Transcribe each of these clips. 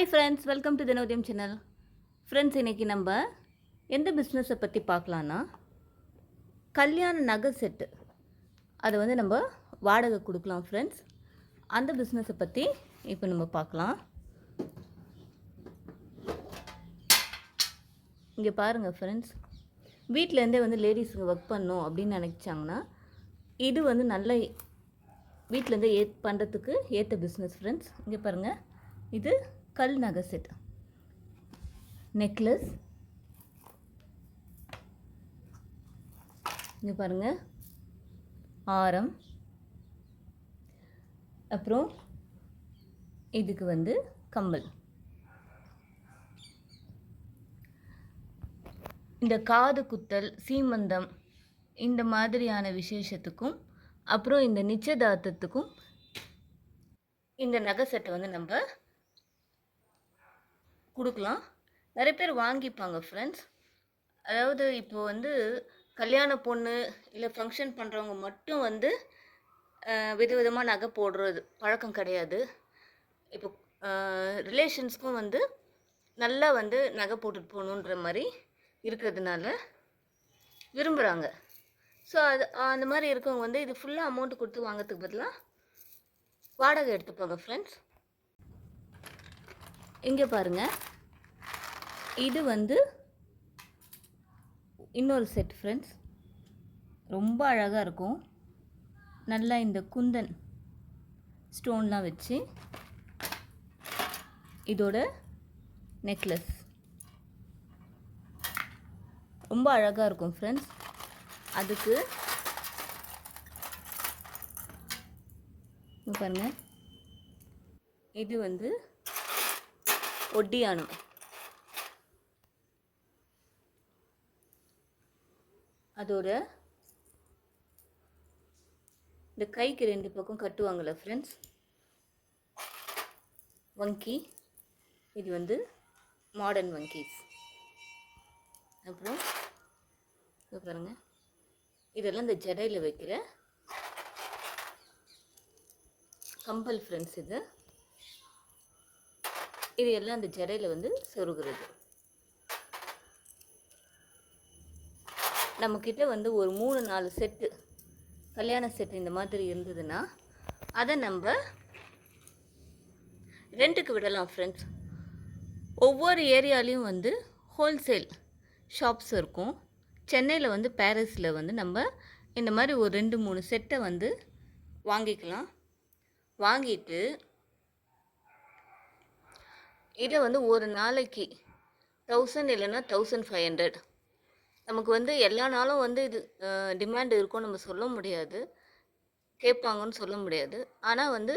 Hi friends welcome to Dinodayam channel friends இன்றைக்கி நம்ம எந்த பிஸ்னஸை பற்றி பார்க்கலான்னா கல்யாண நகை செட்டு அதை வந்து நம்ம வாடகை கொடுக்கலாம் ஃப்ரெண்ட்ஸ் அந்த பிஸ்னஸை பற்றி இப்போ நம்ம பார்க்கலாம். இங்கே பாருங்கள் ஃப்ரெண்ட்ஸ் வீட்டிலேருந்தே வந்து லேடிஸுங்க ஒர்க் பண்ணோம் அப்படின்னு நினச்சாங்கன்னா இது வந்து நல்ல வீட்டிலேருந்தே ஏ பண்ணுறதுக்கு ஏற்ற பிஸ்னஸ் ஃப்ரெண்ட்ஸ் இங்கே பாருங்கள் இது கல் நகை செட் நெக்லஸ். இங்கே பாருங்கள் ஆரம். அப்புறம் இதுக்கு வந்து கம்மல் இந்த காது குத்தல் சீமந்தம் இந்த மாதிரியான விசேஷத்துக்கும் அப்புறம் இந்த நிச்சயதார்த்தத்துக்கும் இந்த நகை செட்டை வந்து நம்ம கொடுக்கலாம். நிறைய பேர் வாங்கிப்பாங்க ஃப்ரெண்ட்ஸ் அதாவது இப்போ வந்து கல்யாண பொண்ணு இல்லை ஃபங்க்ஷன் பண்ணுறவங்க மட்டும் வந்து விதவிதமாக நகை போடுறது பழக்கம் கிடையாது. இப்போ ரிலேஷன்ஸ்க்கும் வந்து நல்லா வந்து நகை போட்டுட்டு போகணுன்ற மாதிரி இருக்கிறதுனால விரும்புகிறாங்க ஸோ அது அந்த மாதிரி இருக்கவங்க வந்து இது ஃபுல்லாக அமௌண்ட் கொடுத்து வாங்குறதுக்கு பதிலாக வாடகை எடுத்துப்பாங்க ஃப்ரெண்ட்ஸ் இங்கே பாருங்கள் இது வந்து இன்னொரு செட் ஃப்ரெண்ட்ஸ் ரொம்ப அழகாக இருக்கும். நல்லா இந்த குந்தன் ஸ்டோன்லாம் வச்சு இதோட நெக்லஸ் ரொம்ப அழகாக இருக்கும் ஃப்ரெண்ட்ஸ் அதுக்கு பாருங்கள் இது வந்து ஒட்டியானம் அதோட இந்த கைக்கு ரெண்டு பக்கம் கட்டுவாங்கள்ல ஃப்ரெண்ட்ஸ் வங்கி. இது வந்து மாடர்ன் வங்கீஸ். அப்புறம் பாருங்க. இதெல்லாம் இந்த ஜடையில் வைக்கிற கம்பல் ஃப்ரெண்ட்ஸ் இது. இது எல்லாம் அந்த ஜடையில் வந்து சொருகிறது. நம்மக்கிட்ட வந்து ஒரு மூணு நாலு செட்டு கல்யாண செட்டு இந்த மாதிரி இருந்ததுன்னா அதை நம்ம ரெண்ட்டுக்கு விடலாம் ஃப்ரெண்ட்ஸ் ஒவ்வொரு ஏரியாலையும் வந்து ஹோல்சேல் ஷாப்ஸ் இருக்கும். சென்னையில் வந்து பாரிஸில் வந்து நம்ம இந்த மாதிரி ஒரு ரெண்டு மூணு செட்டை வந்து வாங்கிக்கலாம். வாங்கிட்டு இதை வந்து ஒரு நாளைக்கு தௌசண்ட் இல்லைன்னா தௌசண்ட் ஃபைவ் ஹண்ட்ரட் நமக்கு வந்து எல்லா நாளும் வந்து இது டிமாண்ட் இருக்கும் நம்ம சொல்ல முடியாது. கேட்பாங்கன்னு சொல்ல முடியாது. ஆனால் வந்து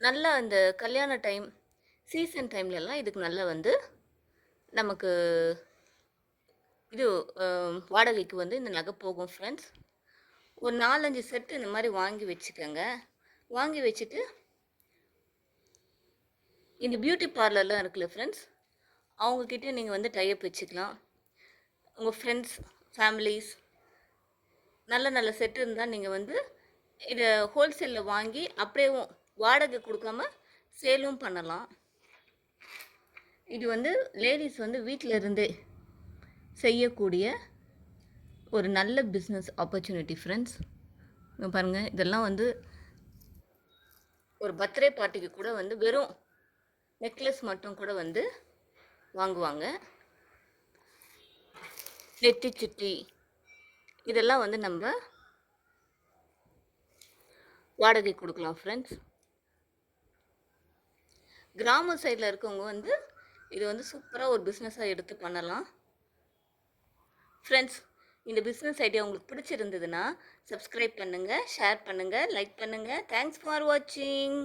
நல்ல அந்த கல்யாண டைம் சீசன் டைம்லலாம் இதுக்கு நல்லா வந்து நமக்கு இது வாடகைக்கு வந்து இந்த நகை போகும் ஃப்ரெண்ட்ஸ் ஒரு நாலஞ்சு செட்டு இந்த மாதிரி வாங்கி வச்சுக்கோங்க. வாங்கி வச்சுட்டு இந்த பியூட்டி பார்லர்லாம் இருக்குல்ல ஃப்ரெண்ட்ஸ் அவங்கக்கிட்ட நீங்கள் வந்து டைப் வச்சுக்கலாம். உங்கள் ஃப்ரெண்ட்ஸ் ஃபேமிலிஸ் நல்ல நல்ல செட்டு இருந்தால் நீங்கள் வந்து இதை ஹோல்சேலில் வாங்கி அப்படியே வாடகை கொடுக்காம சேலும் பண்ணலாம். இது வந்து லேடிஸ் வந்து வீட்டில் இருந்தே செய்யக்கூடிய ஒரு நல்ல பிஸ்னஸ் ஆப்பர்ச்சுனிட்டி ஃப்ரெண்ட்ஸ் பாருங்கள் இதெல்லாம் வந்து ஒரு பர்த்டே பார்ட்டிக்கு கூட வந்து வெறும் நெக்லஸ் மட்டும் கூட வந்து வாங்குவாங்க. நெத்தி சுட்டி. இதெல்லாம் வந்து நம்ம வாடகை கொடுக்கலாம் ஃப்ரெண்ட்ஸ் கிராம சைடில் இருக்கவங்க வந்து இது வந்து சூப்பராக ஒரு பிஸ்னஸாக எடுத்து பண்ணலாம். ஃப்ரெண்ட்ஸ் இந்த பிஸ்னஸ் ஐடியா உங்களுக்கு பிடிச்சிருந்ததுன்னா சப்ஸ்கிரைப் பண்ணுங்கள் ஷேர் பண்ணுங்கள் லைக் பண்ணுங்கள் தேங்க்ஸ் ஃபார் வாட்சிங்